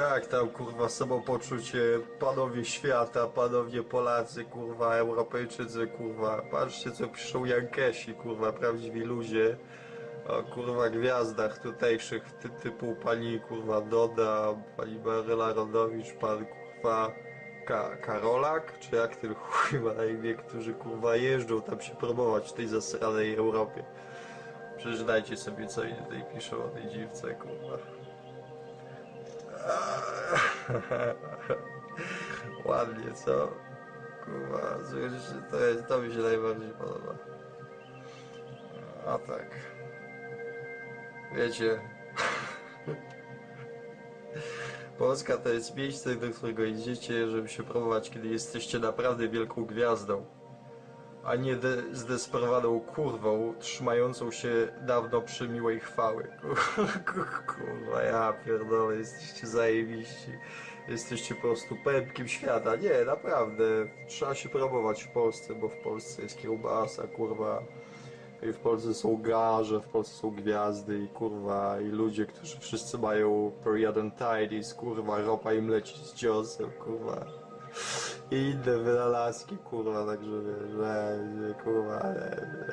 Jak tam kurwa samopoczucie, panowie świata, panowie Polacy, kurwa, Europejczycy, kurwa. Patrzcie co piszą Jankesi, kurwa, prawdziwi ludzie. O kurwa gwiazdach tutejszych ty, typu pani kurwa Doda, pani Maryla Rodowicz, pan kurwa Ka Karolak, czy jak ten chuj ma na imię, którzy kurwa jeżdżą tam się promować w tej zasranej Europie. Przeczytajcie sobie co oni tutaj piszą o tej dziwce, kurwa. Ładnie, co? Kurwa, to, jest, to mi się najbardziej podoba. A tak. Wiecie. Polska to jest miejsce, do którego idziecie, żeby się promować, kiedy jesteście naprawdę wielką gwiazdą. A nie de- zdesperowaną kurwą, trzymającą się dawno przy miłej chwały. Kurwa, ja pierdolę, jesteście zajebiści. Jesteście po prostu pępkiem świata. Nie, naprawdę. Trzeba się promować w Polsce, bo w Polsce jest kiełbasa, kurwa. I w Polsce są garze, w Polsce są gwiazdy i kurwa, i ludzie, którzy wszyscy mają period and tidies, kurwa, ropa im leci z ciosem, kurwa. I inne wynalazki, kurwa, także wiesz, że, kurwa, nie, nie.